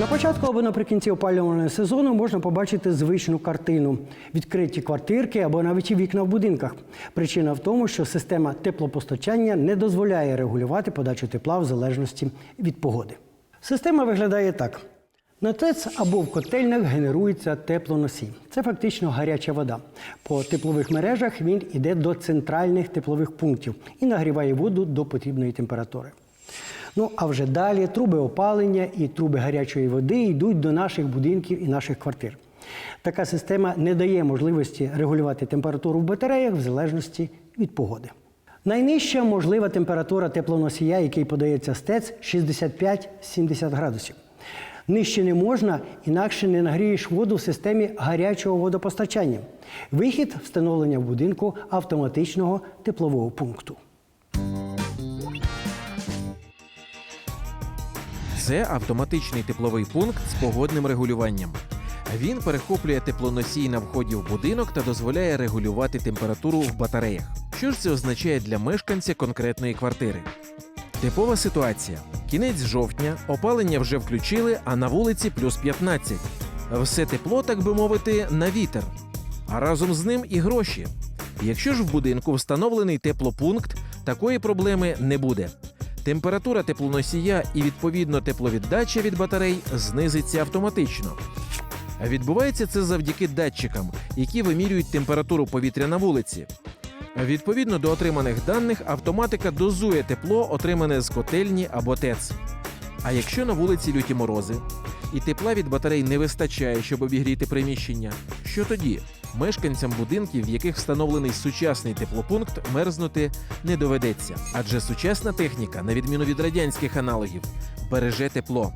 На початку або наприкінці опалювального сезону можна побачити звичну картину: відкриті квартирки або навіть і вікна в будинках. Причина в тому, що система теплопостачання не дозволяє регулювати подачу тепла в залежності від погоди. Система виглядає так. На ТЕЦ або в котельнях генерується теплоносій. Це фактично гаряча вода. По теплових мережах він іде до центральних теплових пунктів і нагріває воду до потрібної температури. Ну а вже далі труби опалення і труби гарячої води йдуть до наших будинків і наших квартир. Така система не дає можливості регулювати температуру в батареях в залежності від погоди. Найнижча можлива температура теплоносія, який подається з ТЕЦ, 65-70 градусів. Нижче не можна, інакше не нагрієш воду в системі гарячого водопостачання. Вихід встановлення в будинку автоматичного теплового пункту. Це автоматичний тепловий пункт з погодним регулюванням. Він перехоплює теплоносій на вході в будинок та дозволяє регулювати температуру в батареях. Що ж це означає для мешканця конкретної квартири? Типова ситуація: кінець жовтня, опалення вже включили, а на вулиці плюс 15. Все тепло, так би мовити, на вітер. А разом з ним і гроші. Якщо ж в будинку встановлений теплопункт, такої проблеми не буде. Температура теплоносія і відповідно тепловіддача від батарей знизиться автоматично. Відбувається це завдяки датчикам, які вимірюють температуру повітря на вулиці. Відповідно до отриманих даних, автоматика дозує тепло, отримане з котельні або ТЕЦ. А якщо на вулиці люті морози і тепла від батарей не вистачає, щоб обігріти приміщення, що тоді? Мешканцям будинків, в яких встановлений сучасний теплопункт, мерзнути не доведеться, адже сучасна техніка, на відміну від радянських аналогів, береже тепло.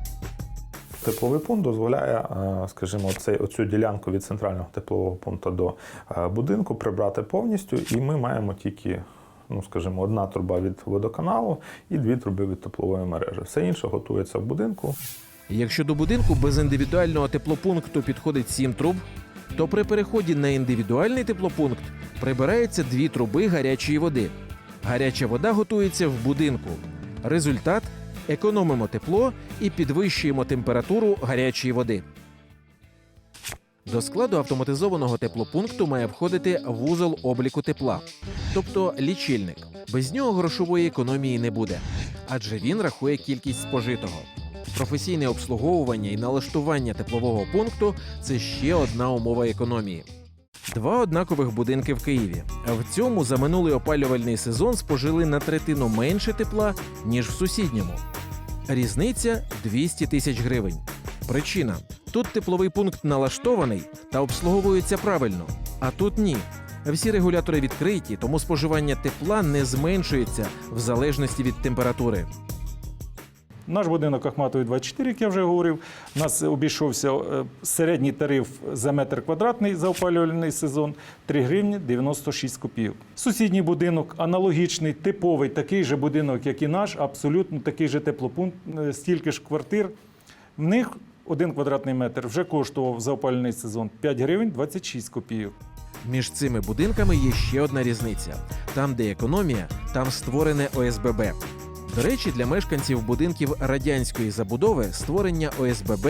Тепловий пункт дозволяє, е, скажімо, цей, оцю ділянку від центрального теплового пункту до е, будинку прибрати повністю, і ми маємо тільки, ну скажімо, одна труба від водоканалу і дві труби від теплової мережі. Все інше готується в будинку. Якщо до будинку без індивідуального теплопункту підходить 7 труб, то при переході на індивідуальний теплопункт прибираються дві труби гарячої води. Гаряча вода готується в будинку. Результат економимо тепло і підвищуємо температуру гарячої води. До складу автоматизованого теплопункту має входити вузол обліку тепла, тобто лічильник. Без нього грошової економії не буде, адже він рахує кількість спожитого. Професійне обслуговування і налаштування теплового пункту це ще одна умова економії. Два однакових будинки в Києві. В цьому за минулий опалювальний сезон спожили на третину менше тепла, ніж в сусідньому. Різниця 200 тисяч гривень. Причина: тут тепловий пункт налаштований та обслуговується правильно, а тут ні. Всі регулятори відкриті, тому споживання тепла не зменшується в залежності від температури. Наш будинок Ахматовий 24, як я вже говорив, у нас обійшовся е, середній тариф за метр квадратний за опалювальний сезон 3 гривні 96 копійок. Сусідній будинок аналогічний, типовий, такий же будинок, як і наш, абсолютно такий же теплопункт, е, стільки ж квартир. В них один квадратний метр вже коштував за опалювальний сезон 5 гривень 26 копійок. Між цими будинками є ще одна різниця: там, де економія, там створене ОСББ. До речі, для мешканців будинків радянської забудови створення ОСББ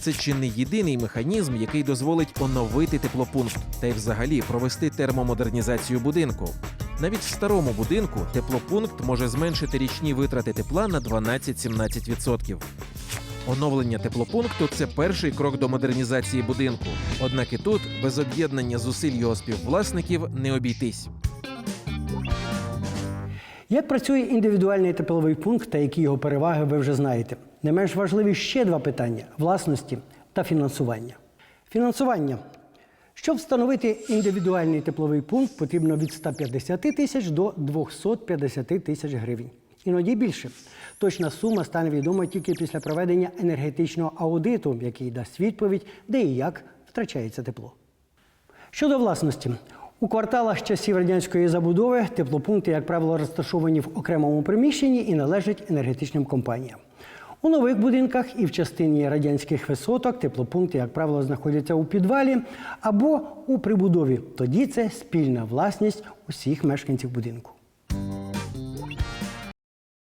це чи не єдиний механізм, який дозволить оновити теплопункт та й взагалі провести термомодернізацію будинку. Навіть в старому будинку теплопункт може зменшити річні витрати тепла на 12-17%. Оновлення теплопункту це перший крок до модернізації будинку. Однак і тут без об'єднання зусиль його співвласників не обійтись. Як працює індивідуальний тепловий пункт та які його переваги, ви вже знаєте. Не менш важливі ще два питання власності та фінансування. Фінансування. Щоб встановити індивідуальний тепловий пункт, потрібно від 150 тисяч до 250 тисяч гривень. Іноді більше. Точна сума стане відома тільки після проведення енергетичного аудиту, який дасть відповідь, де і як втрачається тепло. Щодо власності, у кварталах часів радянської забудови теплопункти, як правило, розташовані в окремому приміщенні і належать енергетичним компаніям. У нових будинках і в частині радянських висоток теплопункти, як правило, знаходяться у підвалі або у прибудові. Тоді це спільна власність усіх мешканців будинку.